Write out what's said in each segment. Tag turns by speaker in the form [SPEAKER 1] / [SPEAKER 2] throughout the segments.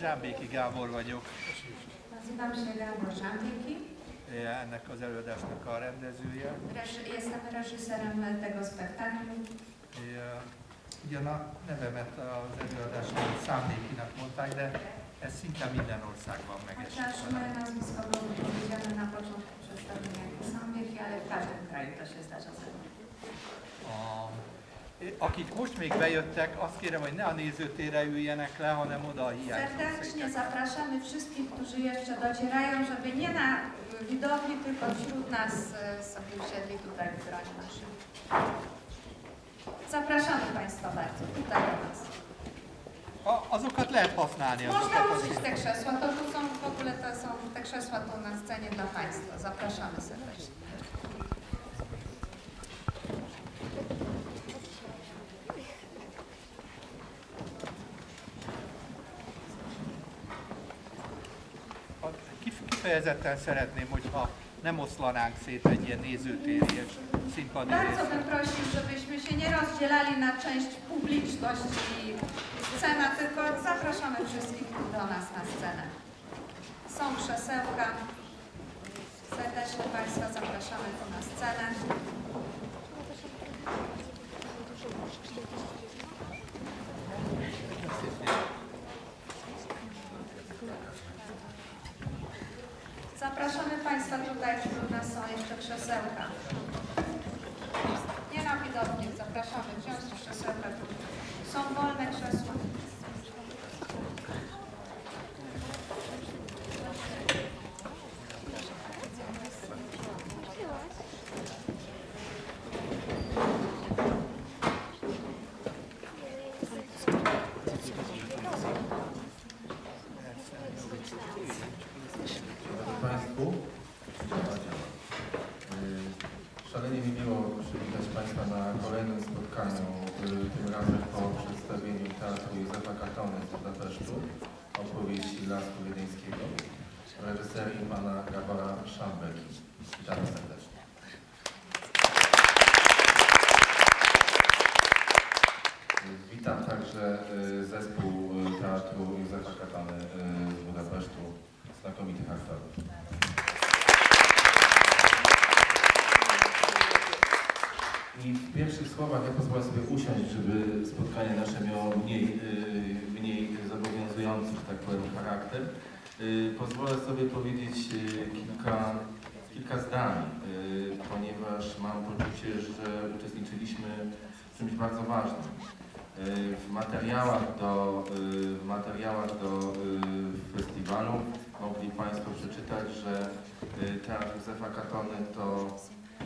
[SPEAKER 1] Zsámbéki Gábor vagyok,
[SPEAKER 2] Nazywam się Gabor Żambiki.
[SPEAKER 1] ennek az előadásnak a rendezője.
[SPEAKER 2] Jestem reżyserem tego spektaklu.
[SPEAKER 1] Ugyan a nevemet az előadásban Számbékinak mondták, de ez szinte minden országban megesik.
[SPEAKER 2] Chociaż moje nazwisko było powiedziane na początku przedstawienia jako Sambiki, ale w każdym kraju to się zdarza.
[SPEAKER 1] A, akik most még bejöttek, azt kérem, hogy ne a nézőtérre üljenek le, hanem oda a
[SPEAKER 2] Serdecznie
[SPEAKER 1] hiányzó
[SPEAKER 2] zapraszamy wszystkich, którzy jeszcze docierają, żeby nie na widowni, tylko wśród nas e, sobie usiedli tutaj w gronie naszym. Zapraszamy Państwa bardzo, tutaj do nas.
[SPEAKER 1] A, azokat lehet használni.
[SPEAKER 2] Można
[SPEAKER 1] Azokat
[SPEAKER 2] użyć te krzesła, to są w ogóle to są te krzesła tu na scenie dla Państwa. Zapraszamy serdecznie.
[SPEAKER 1] A- kif- Kifejezetten szeretném, hogyha nem oszlanánk szét egy ilyen nézőtéri és színpadi
[SPEAKER 2] Bardzo
[SPEAKER 1] részre.
[SPEAKER 2] bym prosił, żebyśmy się nie rozdzielali na część publiczność i scena, tylko zapraszamy wszystkich tu do nas na scenę. Są krzesełka. Serdecznie Państwa zapraszamy tu na scenę. Zapraszamy Państwa tutaj, wśród nas są jeszcze krzesełka. Nie na widownię, zapraszamy wziąć krzesełka. Są wolne krzesła.
[SPEAKER 3] Drodzy Państwu, y, szalenie mi miło przywitać Państwa na kolejnym spotkaniu, y, tym razem po przedstawieniu Teatru Józefa Katony z Budapesztu, opowieści Lasku Wiedeńskiego, reżyserii pana Gabora Szambeki. Witam serdecznie. Witam także y, zespół y, Teatru Józefa Katany y, z Budapesztu, znakomitych aktorów. I w pierwszych słowach ja pozwolę sobie usiąść, żeby spotkanie nasze miało mniej, mniej zobowiązujący, że tak powiem, charakter. Y, Pozwolę sobie powiedzieć y, kilka, kilka zdań, y, ponieważ mam poczucie, że uczestniczyliśmy w czymś bardzo ważnym. W materiałach do, w materiałach do festiwalu mogli Państwo przeczytać, że Teatr Józefa Katony to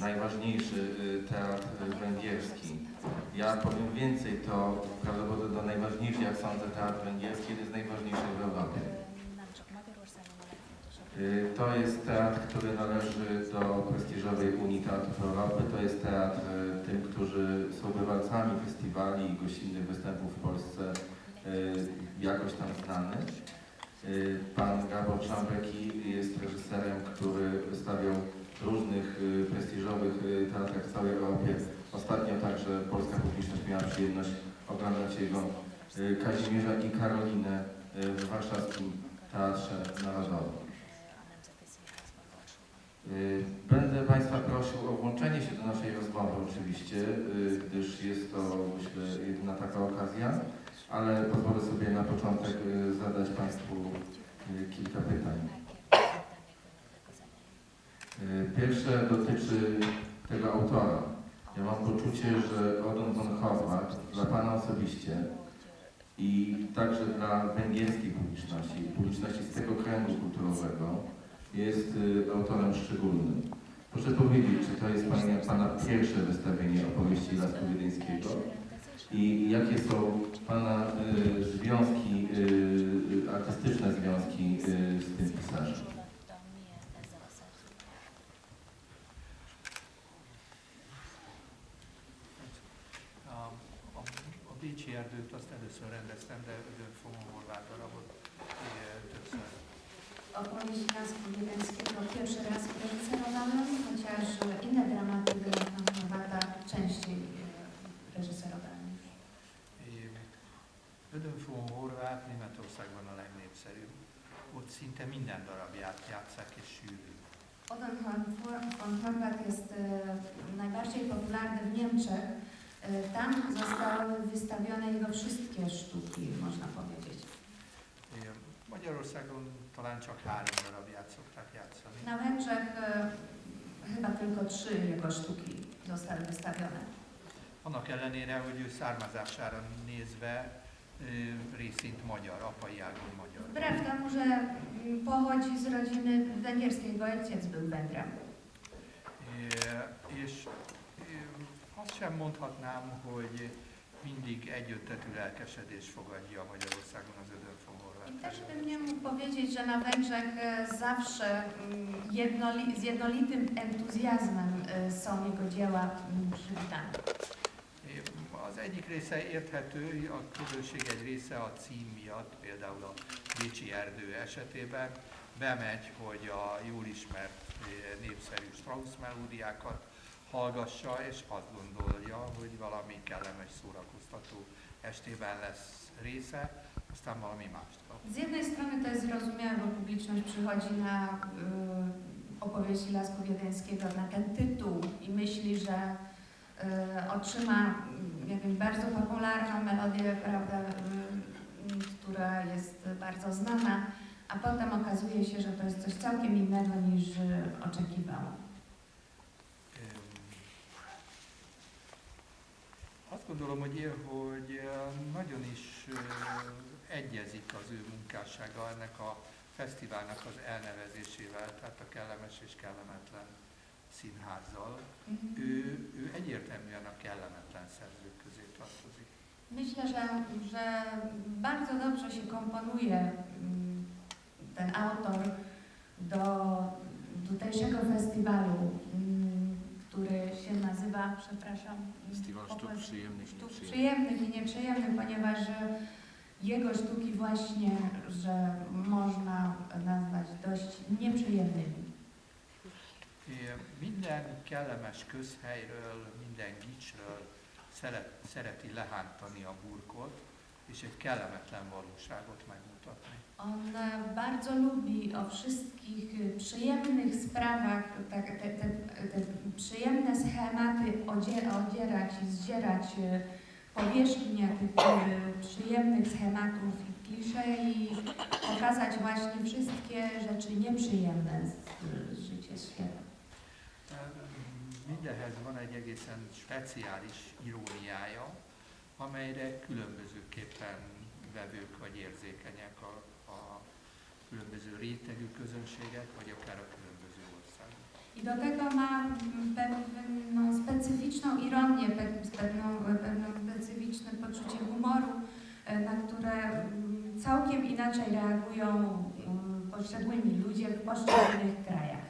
[SPEAKER 3] najważniejszy teatr węgierski. Ja powiem więcej, to prawdopodobnie najważniejszy, jak sądzę, teatr węgierski, jeden z najważniejszych w Europie. Y, To jest teatr, który należy do prestiżowej Unii Teatrów Europy. To jest teatr y, tym, którzy są bywalcami festiwali i gościnnych występów w Polsce y, jakoś tam znany. Pan Gabor Szambeki jest reżyserem, który wystawiał w różnych prestiżowych teatrach w całej Europie. Ostatnio także polska publiczność miała przyjemność oglądać jego Kazimierza i Karolinę w warszawskim Teatrze Narodowym. Y, Będę Państwa prosił o włączenie się do naszej rozmowy oczywiście, y, gdyż jest to myślę jedyna taka okazja, ale pozwolę sobie na początek y, zadać Państwu kilka pytań. Pierwsze dotyczy tego autora. Ja mam poczucie, że Odon von Horvath dla Pana osobiście i także dla węgierskiej publiczności, publiczności z tego kręgu kulturowego jest y, autorem szczególnym. Proszę powiedzieć, czy to jest Pana, Pana pierwsze wystawienie opowieści Lasku Wiedeńskiego i jakie są Pana y, związki, y, artystyczne związki y, z tym pisarzem?
[SPEAKER 1] A, a, a Bécsi erdőt azt először rendeztem, de
[SPEAKER 2] Lasku Wiedeńskiego pierwszy raz reżyserowałem, chociaż inne dramaty Jonathan Horvata częściej e, reżyserowałem.
[SPEAKER 1] Ödön fogom horvát, Németországban a legnépszerűbb. Ott szinte minden darabját játszák és sűrű.
[SPEAKER 2] Odon von Horvath jest e, najbardziej popularny w Niemczech. E, Tam zostały wystawione jego wszystkie sztuki, można powiedzieć.
[SPEAKER 1] Magyarországon talán csak három játszani.
[SPEAKER 2] Na Węgrzech e, chyba tylko trzy jego sztuki zostały wystawione.
[SPEAKER 1] Annak ellenére, hogy ő származására nézve ö, részint magyar, apai ágon magyar.
[SPEAKER 2] Wbrew temu, że pochodzi z rodziny węgierskiej, bo ojciec był Węgrem.
[SPEAKER 1] Ö, És azt sem mondhatnám, hogy mindig egyöntetű lelkesedés fogadja Magyarországon az Ödönfogorvát.
[SPEAKER 2] I też bym nie mógł powiedzieć, że na Węgrzech e, zawsze mm, jednoli, z jednolitym entuzjazmem e, są jego dzieła mm, przywitane.
[SPEAKER 1] Az egyik része érthető, a közönség egy része a cím miatt, például a Bécsi erdő esetében bemegy, hogy a jól ismert eh, népszerű Strauss melódiákat hallgassa, és azt gondolja, hogy valami kellemes, szórakoztató estében lesz része, aztán valami mást kap.
[SPEAKER 2] Z jednej strony to jest zrozumiałe, bo publiczność przychodzi na y, opowieści Lasku Wiedeńskiego, na ten tytuł i myśli, że y, otrzyma jakąś bardzo popularną melodię, prawda, y, która jest bardzo znana, a potem okazuje się, że to jest coś całkiem innego niż y,
[SPEAKER 1] Azt gondolom, hogy, hogy nagyon is egyezik az ő munkássága ennek a fesztiválnak az elnevezésével, tehát a kellemes és kellemetlen színházzal.
[SPEAKER 2] Mhm.
[SPEAKER 1] Ő, ő egyértelműen a kellemetlen szerzők közé tartozik.
[SPEAKER 2] Myślę, że, że bardzo dobrze się komponuje mm, ten autor do tutejszego festiwalu, przepraszam,
[SPEAKER 3] Festiwal sztuk
[SPEAKER 2] Opowiem-
[SPEAKER 3] przyjemnych i
[SPEAKER 2] sztuk
[SPEAKER 3] nieprzyjemnych.
[SPEAKER 2] przyjemnych i nieprzyjemnych, ponieważ e, jego sztuki właśnie, że można nazwać dość nieprzyjemnymi.
[SPEAKER 1] Ö, Minden kellemes közhelyről, minden gicsről szeret, szereti lehántani a burkot, és egy kellemetlen valóságot megmutatni.
[SPEAKER 2] On bardzo lubi o wszystkich e, przyjemnych sprawach, tak, te, te, te przyjemne schematy odzie, odzierać i zdzierać e, powierzchnię tych e, przyjemnych schematów i klisze i pokazać właśnie wszystkie rzeczy nieprzyjemne z, życia świata.
[SPEAKER 1] Mindenhez van egy egészen speciális iróniája, amelyre különbözőképpen vevők vagy érzékenyek a, a különböző rétegű közönségek, vagy akár a különböző országok.
[SPEAKER 2] I do tego ma pewną specyficzną ironię, pe- pewną, pewną specyficzne poczucie humoru, e, na które mm, całkiem inaczej reagują mm, poszczególni ludzie w poszczególnych krajach.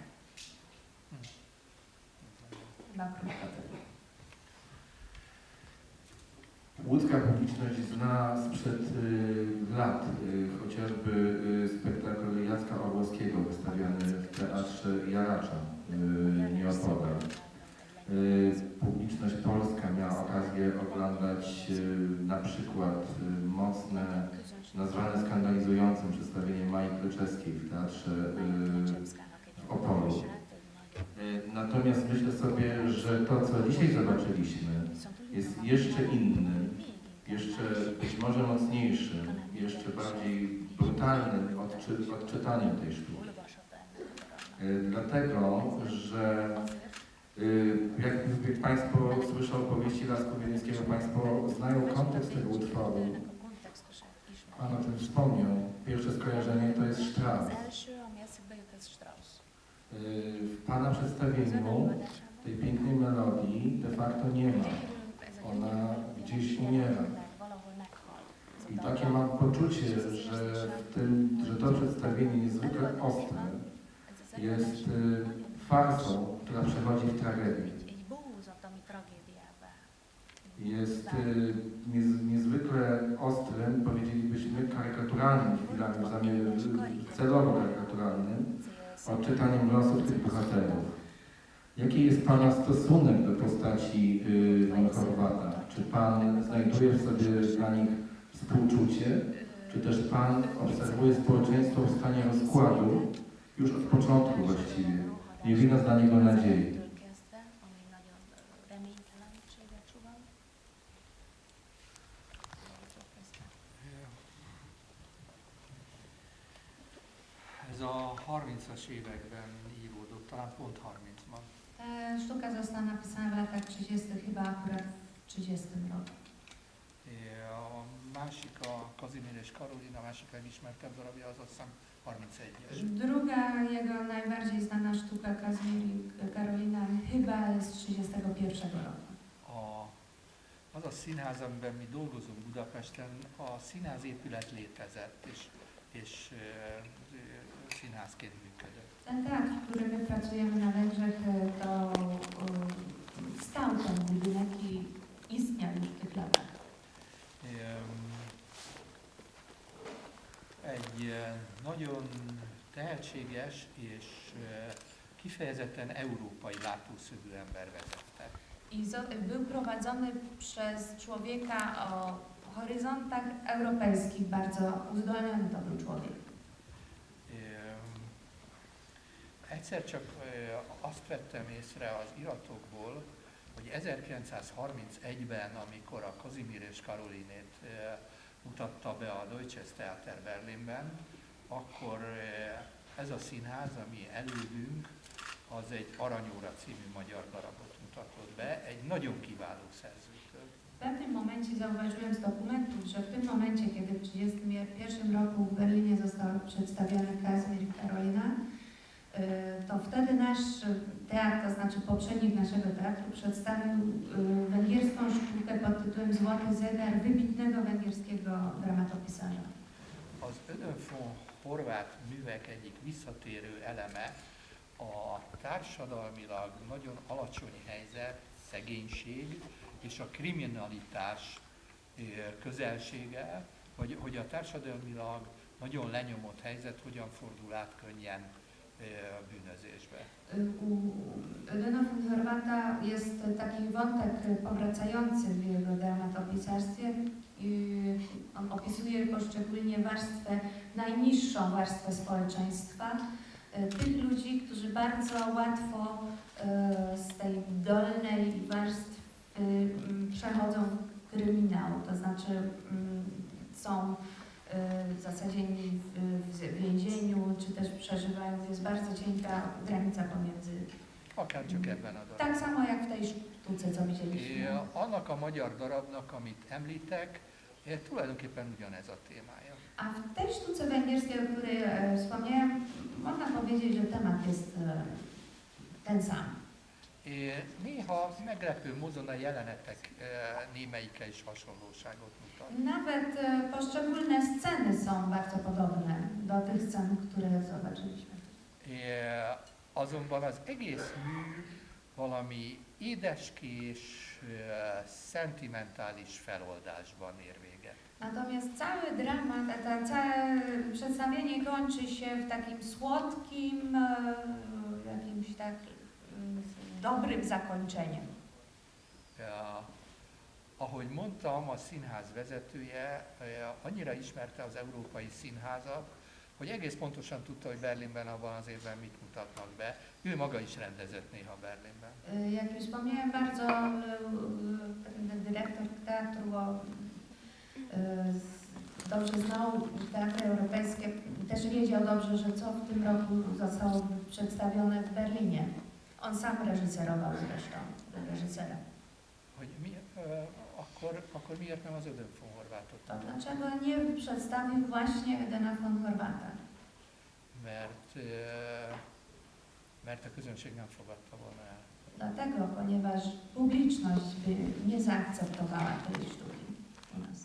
[SPEAKER 2] Chyba krótko tyle.
[SPEAKER 3] Łódzka publiczność zna sprzed y, lat y, chociażby y, spektakl Jacka Orłowskiego wystawiany w Teatrze Jaracza y, nieopodal. Publiczność polska miała okazję oglądać na przykład mocne, nazwane skandalizującym przedstawienie Mai Kleczewskiej w Teatrze w Opolu. Natomiast myślę sobie, że to, co dzisiaj zobaczyliśmy, jest jeszcze innym, może mocniejszym, jeszcze bardziej brutalnym odczy, odczytaniem tej sztuki. Y, Dlatego, że y, jak, Państwo słyszą opowieści Lasku Państwo znają kontekst tego utworu. Pan o tym wspomniał. Pierwsze skojarzenie to jest Strauss. Y, W Pana przedstawieniu tej pięknej melodii de facto nie ma. Ona gdzieś umiera. Takie mam poczucie, że, w tym, że to przedstawienie niezwykle ostre jest y, farsą, która przechodzi w tragedię. Jest y, niez, niezwykle ostrym, powiedzielibyśmy karykaturalnym chwilami, celowo karykaturalnym, odczytaniem losów tych bohaterów. Jaki jest Pana stosunek do postaci y, Horvata? Czy Pan znajduje w sobie dla nich współczucie? Czy też Pan obserwuje społeczeństwo w stanie rozkładu już od początku właściwie? Nie widać dla niego nadziei.
[SPEAKER 4] Kezdve, ami nagyon ö, reménytelenséget sugal.
[SPEAKER 1] Ez a 30-as években íródott, talán pont 30-ban.
[SPEAKER 2] Ta sztuka została napisana w latach 30. chyba akurat w 30 roku.
[SPEAKER 1] A másik, a Karolina, a másik legismertebb darabja, az azt hiszem 31-es.
[SPEAKER 2] Druga jego najbardziej znana sztuka Kazimierz Karolina chyba z 31 roku.
[SPEAKER 1] A, az a színház, amiben mi dolgozunk Budapesten, a színházépület létezett, és, és ö, ö, színházként működött.
[SPEAKER 2] Ten teatr, w którym my pracujemy na Węgrzech, e, to e, stał ten budynek i istniał
[SPEAKER 1] Egy nagyon tehetséges és kifejezetten európai látószögű ember vezette.
[SPEAKER 2] I był prowadzony przez człowieka o horyzontach europejskich. Bardzo uzdolniony to był człowiek.
[SPEAKER 1] Egyszer csak ö, azt vettem észre az iratokból, hogy 1931-ben, amikor a Kazimír és Karolinét ö, mutatta be a Deutsches Theater Berlinben, akkor ö, ez a színház, ami elődünk, az egy Aranyóra című magyar darabot mutatott be, egy nagyon kiváló szerzőtől.
[SPEAKER 2] W pewnym momencie zauważyłem z dokumentów, że w tym momencie, kiedy w 1931 roku w Berlinie został przedstawiony Kazimierz Karolina, y, to wtedy nasz teatr, to znaczy poprzednik naszego teatru, przedstawił węgierską sztukę pod tytułem Złoty zegar wybitnego węgierskiego dramatopisarza.
[SPEAKER 1] Az Ödönfon horvát művek egyik visszatérő eleme a társadalmilag nagyon alacsony helyzet, szegénység és a kriminalitás ö, közelsége, hogy, hogy a társadalmilag nagyon lenyomott helyzet hogyan fordul át könnyen ö, bűnözésbe.
[SPEAKER 2] Y, U Lena von jest taki wątek powracający w jego dramatopisarstwie. On opisuje poszczególnie warstwę, najniższą warstwę społeczeństwa, y, tych ludzi, którzy bardzo łatwo y, z tej dolnej warstwy mm, przechodzą w kryminał, to znaczy mm, są y, w, w więzieniu, czy też przeżywają, jest bardzo cienka granica pomiędzy.
[SPEAKER 1] Ebben a darabban.
[SPEAKER 2] Tak samo jak w tej sztuce, co widzieliśmy.
[SPEAKER 1] annak a magyar darabnak, amit említek, tulajdonképpen ugyanez a témája.
[SPEAKER 2] A w tej sztuce węgierskiej, o której e, wspomniałem, można powiedzieć, że temat jest e, ten sam.
[SPEAKER 1] Néha meglepő módon a jelenetek e, némelyike is hasonlóságot mutat.
[SPEAKER 2] Nawet e, poszczególne sceny są bardzo podobne do tych scen, które zobaczyliśmy.
[SPEAKER 1] Azonban az egész mű valami édeskés, e, szentimentális feloldásban ér véget.
[SPEAKER 2] Natomiast cały dramat, a to całe przedstawienie kończy się w takim słodkim, jakimś tak mm, dobrym zakończeniem.
[SPEAKER 1] Ahogy mondtam, a színház vezetője e, annyira ismerte az európai színházat, hogy egész pontosan tudta, hogy Berlinben abban az évben mit mutatnak be. Ő maga is rendezett néha Berlinben.
[SPEAKER 2] Jak już wspomniałem, bardzo dyrektor teatru z- dobrze znał teatry europejskie. Też wiedział dobrze, że co w tym roku zostało przedstawione w Berlinie. On sam reżyserował zresztą, był reżyserem.
[SPEAKER 1] Hogy mi, e, akkor, akkor miért nem az Ödönfon Horvátot?
[SPEAKER 2] To dlaczego nie przedstawił właśnie Edena von Horvata?
[SPEAKER 1] Mert, e, mert a közönség nem fogadta volna el.
[SPEAKER 2] Dlatego, ponieważ publiczność by nie zaakceptowała tej sztuki u nas.